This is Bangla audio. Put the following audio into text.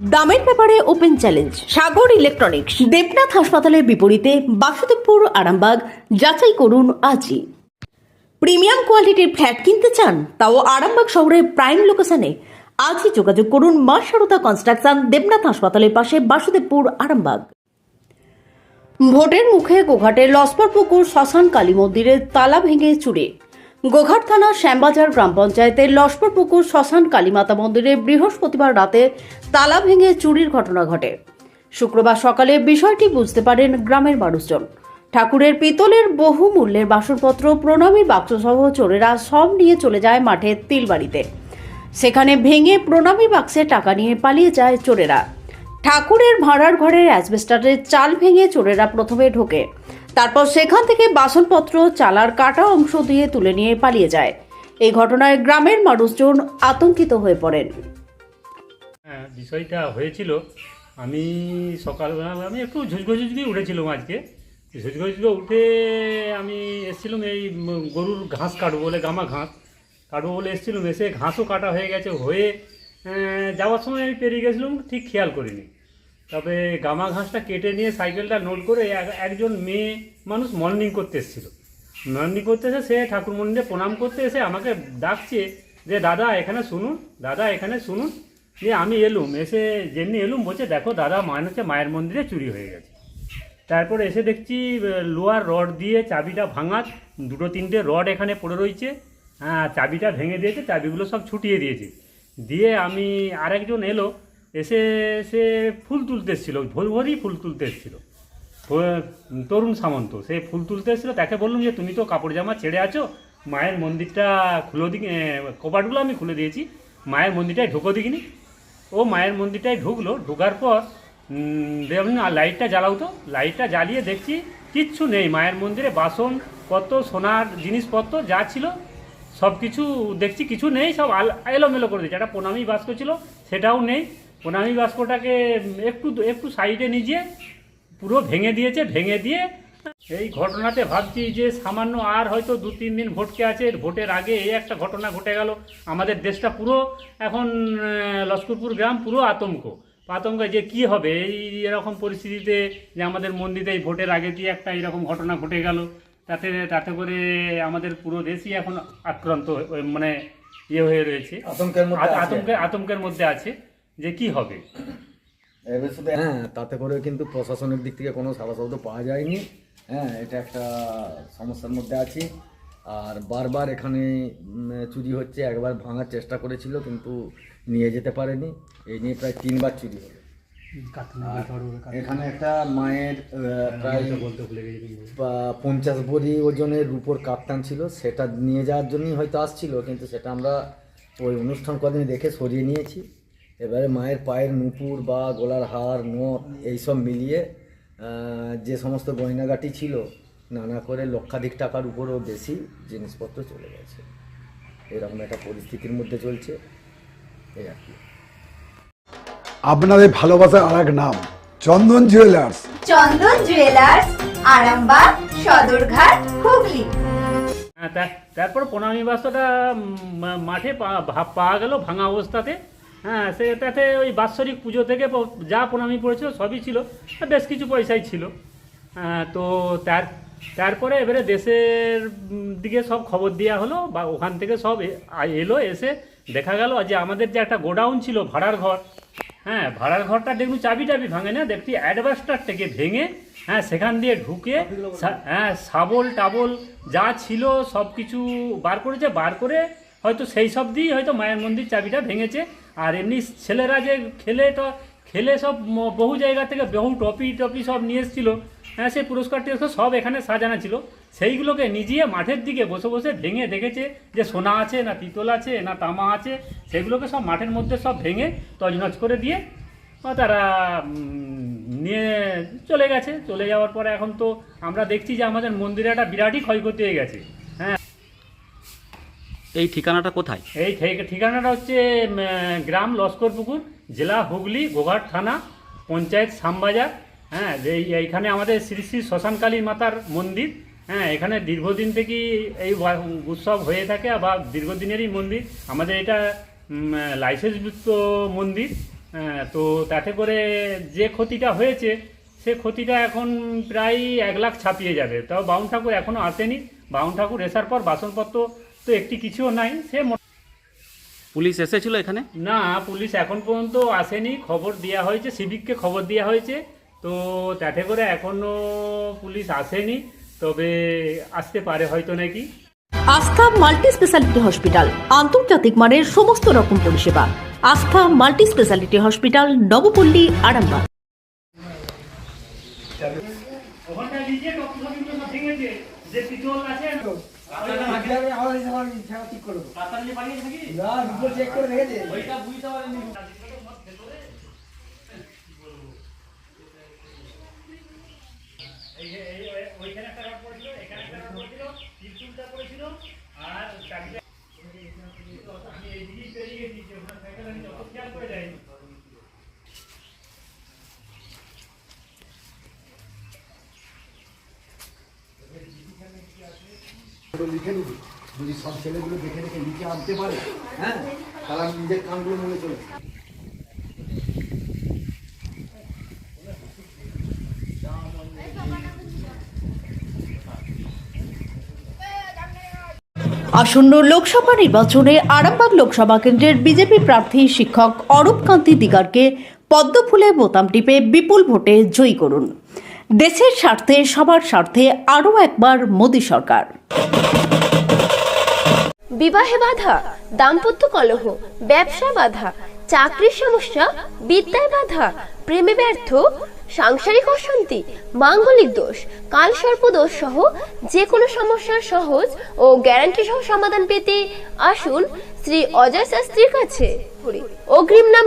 দামের ব্যাপারে open challenge Sagar electronics Debnath হাসপাতালের বিপরীতে বাসুদেবপুর, আরামবাগ, যাচাই করুন আজই। প্রিমিয়াম কোয়ালিটির ফ্ল্যাট কিনতে চান, তাও আরামবাগ শহরের প্রাইম লোকেশনে আজই যোগাযোগ করুন মা সারদা কনস্ট্রাকশন দেবনাথ হাসপাতালের পাশে বাসুদেবপুর, আরামবাগ। ভোটের মুখে গোঘাটের লস্কর পুকুর, শ্মশান কালী মন্দিরের তালা ভেঙে চুরে। গোঘাট থানার শ্যামবাজার গ্রাম পঞ্চায়েতের লস্কর পুকুর শ্মশান কালীমাতা মন্দিরে বৃহস্পতিবার রাতে তালা ভেঙে চুরির ঘটনা ঘটে। শুক্রবার সকালে বিষয়টি বুঝতে পারেন গ্রামের মানুষজন। ঠাকুরের পিতলের বহু মূল্যের বাসনপত্র, প্রণামী বাক্সসহ চোরেরা সব নিয়ে চলে যায় মাঠের তিলবাড়িতে। সেখানে ভেঙে প্রণামী বাক্সে টাকা নিয়ে পালিয়ে যায় চোরেরা। ঠাকুরের ভাড়ার ঘরের অ্যাসবেস্টারের চাল ভেঙে চোরেরা প্রথমে ঢোকে। তারপর সেখান থেকে বাসনপত্র, চালার কাটা অংশ দিয়ে তুলে নিয়ে পালিয়ে যায়। এই ঘটনায় গ্রামের মানুষজন আতঙ্কিত হয়ে পড়েন। হ্যাঁ বিষয়টা হয়েছিল, আমি সকালবেলা আমি একটু ঝুঁঝগো ঝুঁঝগি উঠেছিলাম আজকে। ঝুঁঝগো ঝুঁঝগো উঠে আমি এসেছিলাম এই গরুর ঘাস কাটবো বলে, গামা ঘাস কাটবো বলে এসেছিলাম। এসে ঘাসও কাটা হয়ে গেছে, হয়ে যাওয়ার সময় আমি পেরিয়ে গেছিলাম, ঠিক খেয়াল করিনি। তবে গামা ঘাসটা কেটে নিয়ে সাইকেলটা নোল করে এক- একজন মেয়ে মানুষ মর্নিং করতে এসেছিল। মর্নিং করতে এসে সে ঠাকুর মন্দিরে প্রণাম করতে এসে আমাকে ডাকছে যে, দাদা, এখানে শুনুন, দাদা, এখানে শুনুন, যে আমি এলুম। এসে যেমনি এলুম, বলছে, দেখো, দাদা মনে হচ্ছে মায়ের মন্দিরে চুরি হয়ে গেছে। তারপর এসে দেখছি লোহার রড দিয়ে চাবিটা ভাঙাত দুটো তিনটে রড এখানে পড়ে রয়েছে। হ্যাঁ চাবিটা ভেঙে দিয়েছে, চাবিগুলো সব ছুটিয়ে দিয়েছে। দিয়ে আমি আরেকজন এলো এসে, সে ফুল তুলতে এসেছিল ভোর ভোরই ফুল তুলতে এসেছিল। তরুণ সামন্ত, সে ফুল তুলতে এসেছিল, তাকে বললাম যে, তুমি তো কাপড় জামা ছেড়ে আছো, মায়ের মন্দিরটা খুলে দিকে কপাটগুলো আমি খুলে দিয়েছি, মায়ের মন্দিরটায় ঢুকো দিকিনি ও মায়ের মন্দিরটায় ঢুকলো, ঢোকার পর দেখুন আর লাইটটা জ্বালাও তো, লাইটটা জ্বালিয়ে দেখছি, কিচ্ছু নেই, মায়ের মন্দিরে বাসন পত্র, সোনার জিনিসপত্র যা ছিল সব কিছু দেখছি, কিছু নেই, সব আল, এলোমেলো করে দিয়েছে, একটা প্রণামী বাস্ক ছিল, সেটাও নেই। প্রণামী বাস্কটাকে একটু একটু সাইডে নিজে পুরো ভেঙে দিয়েছে ভেঙে দিয়ে এই ঘটনাতে ভাবছি যে সামান্য আর হয়তো দু তিন দিন ভোটকে আছে ভোটের আগে এই একটা ঘটনা ঘটে গেল। আমাদের দেশটা পুরো এখন লস্করপুর গ্রাম পুরো আতঙ্ক। আতঙ্ক যে কি হবে এই এরকম পরিস্থিতিতে যে আমাদের মন্দিরে এই ভোটের আগে দিয়ে একটা এরকম ঘটনা ঘটে গেল তাতে তাতে করে আমাদের পুরো দেশই এখন আক্রান্ত মানে ইয়ে হয়ে রয়েছে। আতঙ্কের। আতঙ্কের আতঙ্কের মধ্যে আছে। যে কি হবে? এবার শুধু হ্যাঁ তাতে করে কিন্তু প্রশাসনের দিক থেকে কোনো সারা শব্দ পাওয়া যায়নি। হ্যাঁ এটা একটা সমস্যার মধ্যে আছি। আর বারবার এখানে চুরি হচ্ছে একবার ভাঙার চেষ্টা করেছিল কিন্তু নিয়ে যেতে পারেনি। এই নিয়ে প্রায় তিনবার চুরি হলো। এখানে একটা মায়ের প্রায় বলতে ভুলে গেছি বা পঞ্চাশ বড়ি ওজনের রূপোর কাপ্তান ছিল সেটা নিয়ে যাওয়ার জন্যই হয়তো আসছিল কিন্তু সেটা আমরা ওই অনুষ্ঠান কদিন দেখে সরিয়ে নিয়েছি। এবারে মায়ের পায়ের নুপুর বা গলার হার নথ এইসব মিলিয়ে যে সমস্ত গয়নাগাটি ছিল নানা করে লক্ষাধিক টাকার উপরও বেশি জিনিসপত্র চলে গেছে। এরকম একটা পরিস্থিতির মধ্যে চলছে। এই আর কি। আপনাদের ভালোবাসার আর এক নাম চন্দন জুয়েলার্স। চন্দন জুয়েলার্স আরামবাগ সদরঘাট হুগলি। হ্যাঁ তারপর প্রণামী বাস্কটা উম, মাঠে পা- ভা- পাওয়া গেল ভাঙা অবস্থাতে। হ্যাঁ সে তাতে ওই বাৎসরিক পুজো থেকে যা প্রণামী পড়েছিল সবই ছিল। বেশ কিছু পয়সাই ছিল। হ্যাঁ, তো তার তারপরে এবারে দেশের দিকে সব খবর দেওয়া হলো বা ওখান থেকে সব এলো এসে দেখা গেল যে আমাদের যে একটা গোডাউন ছিল ভাড়ার ঘর। হ্যাঁ ভাড়ার ঘরটা দেখুন চাবি টাবি ভাঙে না দেখছি অ্যাডভাস্টার থেকে ভেঙে হ্যাঁ সেখান দিয়ে ঢুকে হ্যাঁ শাবল টাবল যা ছিল সব কিছু বার করেছে বার করে হয়তো সেই সব দিয়েই হয়তো মায়ের মন্দির চাবিটা ভেঙেছে। আর এমনি ছেলেরা যে খেলে তো, খেলে সব বহু জায়গা থেকে বহু টপি টপি সব নিয়ে এসেছিল। হ্যাঁ সেই পুরস্কার টুরস্কার সব এখানে সাজানো ছিল। সেইগুলোকে নিজিয়ে মাঠের দিকে বসে বসে ভেঙে দেখেছে যে সোনা আছে না পিতল আছে, না তামা আছে, সেগুলোকে সব মাঠের মধ্যে সব ভেঙে তজনজ করে দিয়ে তারা নিয়ে চলে গেছে। চলে যাওয়ার পরে এখন তো আমরা দেখছি যে আমাদের মন্দিরে একটা বিরাটই ক্ষয়ক্ষতি হয়ে গেছে। এই ঠিকানাটা কোথায়? এই ঠিকানাটা হচ্ছে গ্রাম লস্করপুকুর জেলা হুগলি গোঘাট থানা পঞ্চায়েত শ্যামবাজার। হ্যাঁ যে এই- এইখানে আমাদের শ্রী শ্রী শ্মশানকালী মাতার মন্দির। হ্যাঁ এখানে দীর্ঘদিন থেকেই এই উৎসব হয়ে থাকে বা দীর্ঘদিনেরই মন্দির। আমাদের এটা লাইসেন্সযুক্ত মন্দির। হ্যাঁ, তো তাতে করে যে ক্ষতিটা হয়েছে সে ক্ষতিটা এখন প্রায় এক লাখ ছাপিয়ে যাবে। তাও বাউন ঠাকুর এখনও আসেনি। বাউন ঠাকুর এসার পর বাসনপত্র তো একটি কিছুও নাই সে মো- পুলিশ এসেছিল এখানে? না পুলিশ এখন পর্যন্ত আসেনি। খবর দেওয়া হয়েছে সিভিককে খবর দেওয়া হয়েছে। তো তাতে করে এখনও পুলিশ আসেনি তবে আসতে পারে হয়তো নাকি। আস্থা মাল্টি স্পেশালিটি হসপিটাল আন্তর্জাতিক মানের সমস্ত রকম পরিষেবা। Astha multi speciality hospital Nabapalli Arambagh. ওখানটা সব যে পিতল আছে ওইখানে একটা রড পড়েছিল এখানে একটা রড পড়েছিল তিরচুলটা পড়েছিল আর চাবিটা আমি এইদিকেই পেরিয়ে গেছি ওখানে সাইকেল আমি যত খেয়াল করে যাইনি লিখে নিবি। যদি সব ছেলেগুলো দেখে দেখে লিখে আনতে পারে হ্যাঁ আমি নিজের কামগুলো মনে চলে আসন্ন লোকসভা নির্বাচনে আরামবাগ লোকসভা কেন্দ্রের বিজেপি প্রার্থী শিক্ষক অরূপ কান্তি দিগারকে পদ্মফুলে বোতাম টিপে বিপুল ভোটে জয়ী করুন। দেশের স্বার্থে, সবার স্বার্থে আরও একবার মোদী সরকার। বিবাহে বাধা, দাম্পত্য কলহ, ব্যবসা বাধা চাকরির সমস্যা, বিদ্যায় বাধা, প্রেমে ব্যর্থ, সাংসারিক অশান্তি, মাঙ্গলিক দোষ, কালসর্প দোষ সহ যে কোনো সমস্যার সহজ ও গ্যারান্টি সহ সমাধান পেতে আসুন শ্রী অজয় শাস্ত্রীর কাছে। অগ্রিম নাম